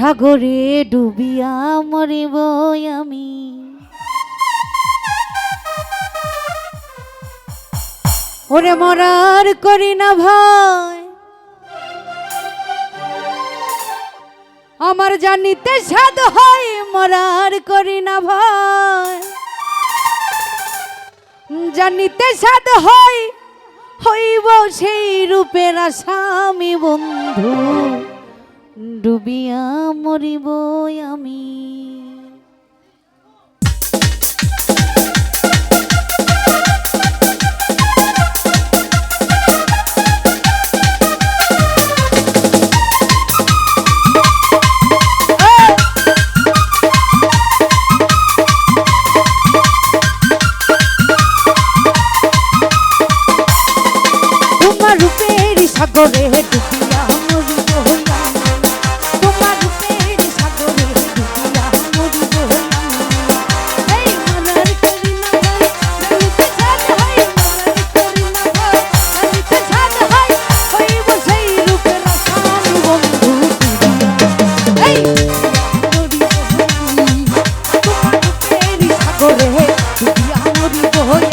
সাগরে ডুবিয়া মরিব আমি। ওরে মরার করি না ভাই আমার জানিতে সাদ হয়, মরার করি না ভাই জানিতে সাদ হয়, হইব সেই রূপের আসামি বন্ধু। ডুবিয়া মরিব আমি। সাগরে হেঁটে হই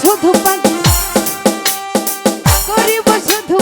শুধু পাখি করিব শুধু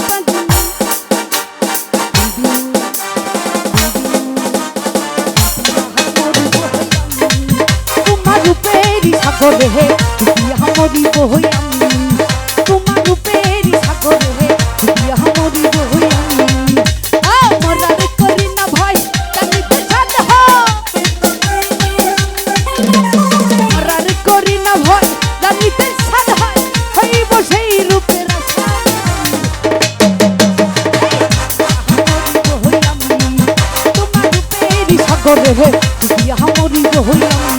হে হইয়া মরিব হইয়া